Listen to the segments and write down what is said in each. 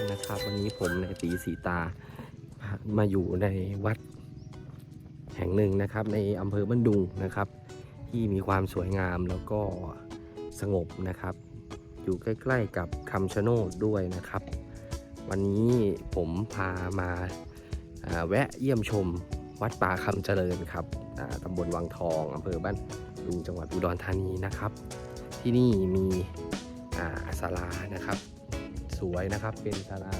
นๆนะครับวันนี้ผมนายตีสีตา มาอยู่ในวัดแห่งหนึ่งนะครับ ในอำเภอบ้านดุงนะครับ ที่มีความสวยงามแล้วก็สงบนะครับ อยู่ใกล้ ๆ กับคำชะโนดด้วยนะครับ วันนี้ผมพามาาแวะเยี่ยมชมวัดป่าคำเจริญครับตำบลวังทองอำเภอบ้าน ดุงจังหวัดอุดรธานีนะครับ ที่นี่มีอาศาลานะครับ สวยนะครับเป็นศาลา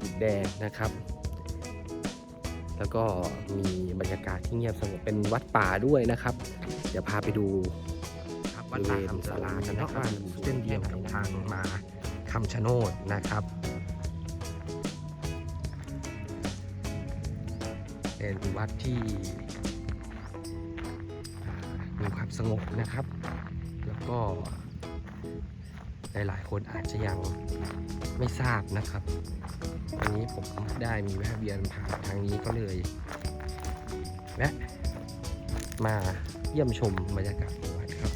อิฐแดงนะครับ แล้วก็มีบรรยากาศที่เงียบสงบเป็นวัดป่าด้วยนะครับ เดี๋ยวพาไปดูครับวัดป่าคำศาลากันนะครับเส้นเดียวกับทางมาคำชะโนดนะครับเป็นวัดที่ อ่ามีความสงบนะครับ แล้วก็ หลาย ๆ คนอาจจะยังไม่ทราบนะครับวันนี้ผมได้มีแวะเวียนผ่านทางนี้ก็เลยแวะมาเยี่ยมชมบรรยากาศของวัดครับ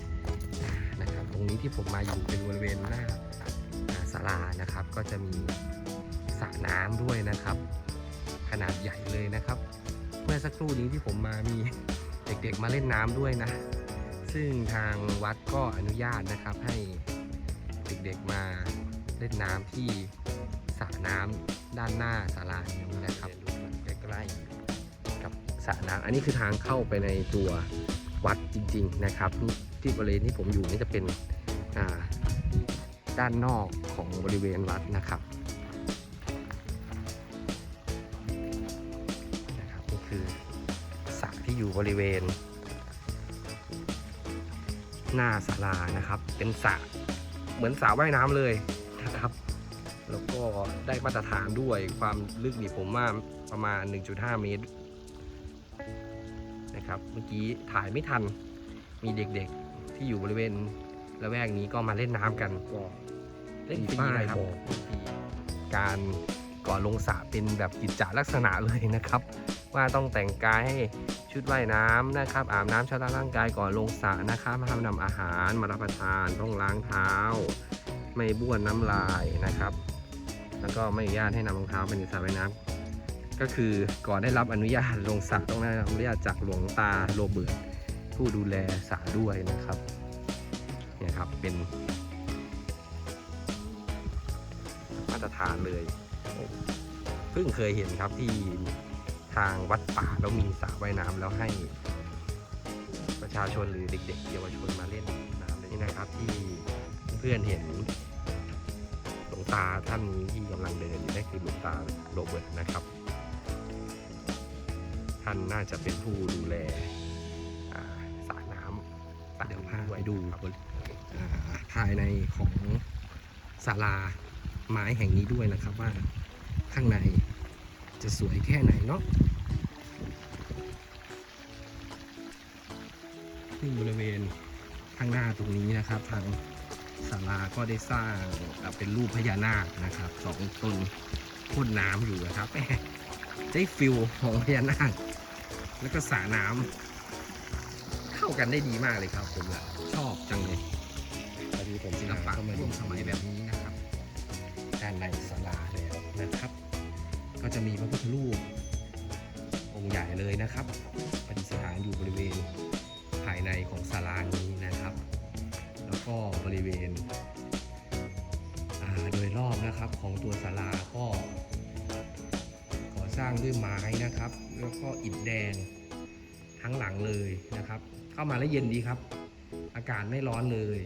นะครับ ตรงนี้ที่ผมมาอยู่เป็นบริเวณหน้าอ่าศาลานะครับ ก็จะมีสระน้ำด้วยนะครับ ขนาดใหญ่เลยนะครับ เมื่อสักครู่นี้ที่ผมมามีเด็กๆมาเล่นน้ำด้วยนะ ซึ่งทางวัดก็อนุญาตนะครับให้เด็กๆมาเล่นน้ำที่สระน้ำด้านหน้าศาลานี้นะครับใกล้ๆกับสระน้ำอันนี้คือทางเข้าไปในตัววัดจริง ๆ นะครับ ที่บริเวณที่ผมอยู่นี่จะเป็นด้านนอกของบริเวณวัดนะครับนะครับนี่คือสระที่อยู่บริเวณ หน้าศาลานะครับ เป็นสระเหมือนสระว่ายน้ำเลยนะครับ แล้วก็ได้มาตรฐานด้วยความลึกนี่ผมว่าประมาณ 1.5 เมตรนะครับ เมื่อกี้ถ่ายไม่ทันมีเด็กๆที่อยู่บริเวณละแวกนี้ก็มาเล่นน้ำกันก็เล่นฟรีนะครับการก่อนลงสระเป็นแบบกิจจลักษณะเลยนะครับ ว่าต้องแต่งกายให้ ชุดว่ายน้ำนะครับ อาบน้ำชำระร่างกายก่อนลงสระนะครับห้ามนำอาหารมารับประทานต้องล้างเท้า ไม่บ้วนน้ำลายนะครับ แล้วก็ไม่อนุญาตให้นำรองเท้าไปในสระว่ายน้ำก็คือก่อนได้รับอนุญาตลงสระต้องได้รับอนุญาตจากหลวงตาโรเบิร์ตผู้ดูแลสระด้วยนะครับเนี่ยครับเป็นมาตรฐานเลยเพิ่งเคยเห็นครับที่ ทางวัดป่าแล้วมีสระว่ายน้ำแล้วให้ประชาชนหรือเด็ก ๆ เยาวชนมาเล่นน้ำนี่นะครับที่เพื่อนเห็นหลวงตาท่านนี้ที่กำลังเดินอยู่นั่นคือหลวงตาโรเบิร์ตนะครับ ท่านน่าจะเป็นผู้ดูแลสระน้ำเดี๋ยวพาไปดูอ่าภายในของศาลาไม้แห่งนี้ด้วยนะครับว่าข้างใน จะสวยแค่ไหนเนาะซึ่งบริเวณข้างหน้าตรงนี้นะครับ ทางศาลาก็ได้สร้างอ่าเป็นรูปพญานาคนะครับสองตนพ่นน้ำอยู่นะครับแหม่ได้ฟิลของพญานาค แล้วก็สระน้ำเข้ากันได้ดีมากเลยครับ ผมอะชอบจังเลยตอนนี้ผมศิลปะร่วมสมัยแบบนี้นะครับ ด้านในศาลาแล้วนะครับ ก็จะมีพระพุทธรูปองค์ใหญ่เลยนะครับปฏิสถานอยู่บริเวณภายในของศาลานี้นะครับ แล้วก็บริเวณโดยรอบนะครับของตัวศาลาก็ก่อสร้างด้วยไม้นะครับ แล้วก็อิฐแดงทั้งหลังเลยนะครับ เข้ามาแล้วเย็นดีครับ อากาศไม่ร้อนเลย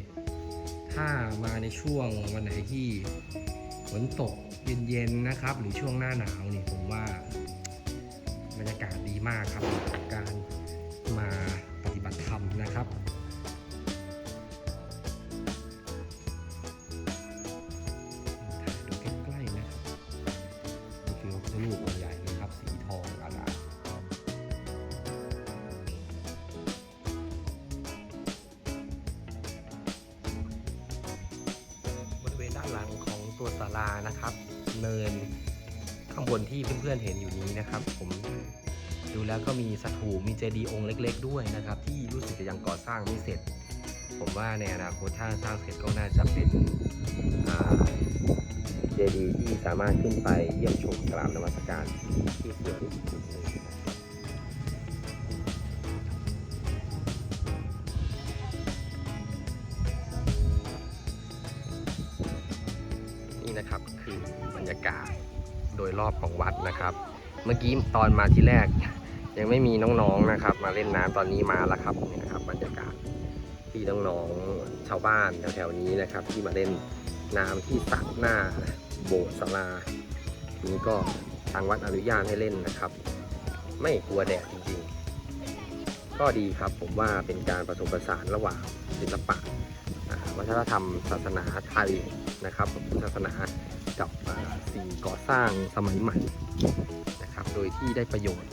ถ้ามาในช่วงวันไหนที่ ฝนตกเย็นๆนะครับ หรือช่วงหน้าหนาวนี่ผมว่าบรรยากาศดีมากครับ การมาปฏิบัติธรรมนะครับ ลานะครับ เนินข้างบนที่เพื่อนๆเห็นอยู่นี้นะครับ ผมดูแล้วก็มีสถูปมีเจดีย์องค์เล็ก ๆ ด้วยนะครับ ที่รู้สึกจะยังก่อสร้างไม่เสร็จ ผมว่าในอนาคตถ้าสร้างเสร็จก็น่าจะเป็นเจดีย์ที่สามารถขึ้นไปเยี่ยมชมกราบนมัสการที่สวยที่สุดเลย คือบรรยากาศโดยรอบของวัดนะครับ เมื่อกี้ตอนมาที่แรก ยังไม่มีน้องๆนะครับ มาเล่นน้ำตอนนี้มาแล้วครับนี่นะครับ บรรยากาศที่น้องๆชาวบ้านแถวๆนี้นะครับ ที่มาเล่นน้ำที่สระหน้าโบสถ์ศาลานี้ก็ทางวัดอนุญาตให้เล่นนะครับ ไม่กลัวแดดจริงๆ ก็ดีครับผมว่าเป็นการผสมผสานระหว่างศิลปะวัฒนธรรมศาสนาไทยนะครับพุทธศาสนา กับสิ่งก่อสร้างสมัยใหม่นะครับ โดยที่ได้ประโยชน์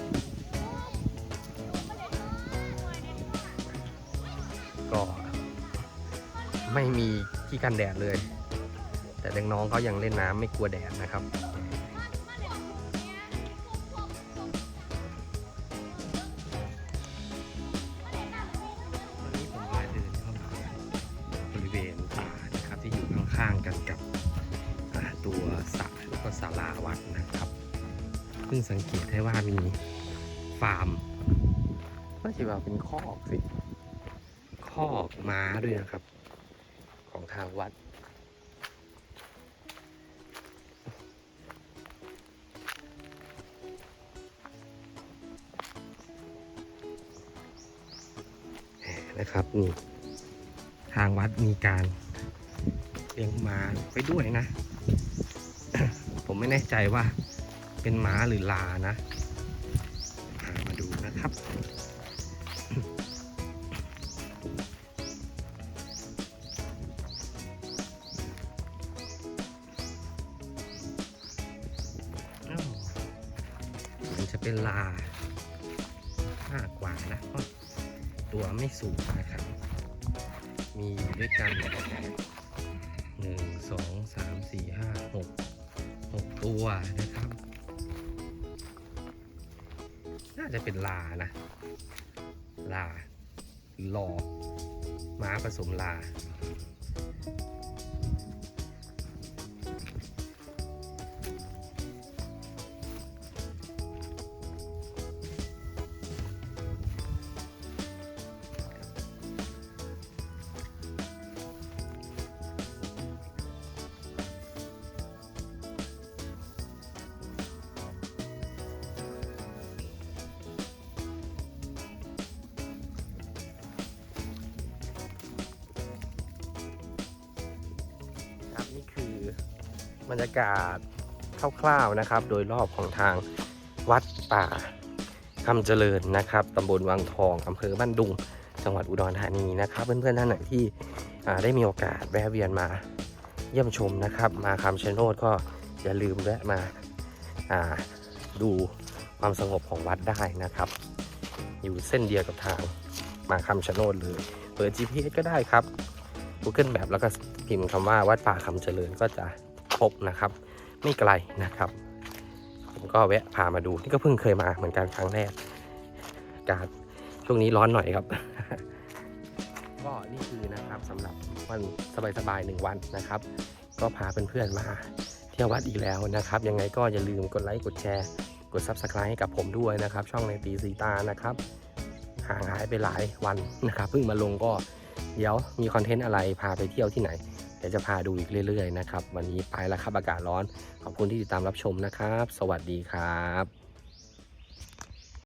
ก็ไม่มีที่กันแดดเลย แต่เด็กน้องเขายังเล่นน้ำไม่กลัวแดดนะครับ งหวัดนะครับเพิ่งสังเกตได้ว่ามีฟาร์มก็จะว่าเป็นคอกสิคอกม้าด้วยนะครับ ของทางวัด นะครับนี่ทางวัดมีการเลี้ยงม้าไปด้วยนะ ผมไม่แน่ใจว่าเป็นม้าหรือลานะ มาดูนะครับ มันจะเป็นลามากว่านะเพราะตัวไม่สูงนะครับ มีอยู่ด้วยกันหนึ่งสองสามสี่ห้าหก 6 ตัวนะครับ น่าจะเป็นลานะลาหรือลอม้าผสมลา บรรยากาศคร่าวๆนะครับ โดยรอบของทางวัดป่าคำเจริญนะครับตำบลวังทองอำเภอบ้านดุง จังหวัดอุดรธานีนะครับ เพื่อนๆท่านไหนที่ได้มีโอกาสแวะเวียนมาเยี่ยมชมนะครับ มาคำชะโนดก็อย่าลืมแวะมาาดูความสงบของวัดได้นะครับ อยู่เส้นเดียวกับทางมาคำชะโนดเลยเปิด GPS ก็ได้ครับ Google แบบแล้วก็พิมพ์คำว่าวัดป่าคำเจริญก็จะ พบนะครับ ไม่ไกลนะครับ ผมก็แวะพามาดู นี่ก็เพิ่งเคยมาเหมือนกันครั้งแรกกาศช่วงนี้ร้อนหน่อยครับ ก็นี่คือนะครับสำหรับวันสบายๆหนึ่งวันนะครับ ก็พาเพื่อนๆมาเที่ยววัดอีกแล้วนะครับ ยังไงก็อย่าลืมกดไลค์กดแชร์ กด Subscribe ให้กับผมด้วยนะครับ ช่องในตีสีตานะครับห่างหายไปหลายวันนะครับเพิ่งมาลงก็เดี๋ยวมีคอนเทนต์อะไรพาไปเที่ยวที่ไหน ดี๋ยวจะพาดูอีกเรื่อย ๆ นะครับ วันนี้ไปแล้วครับอากาศร้อน ขอบคุณที่ติดตามรับชมนะครับ สวัสดีครับ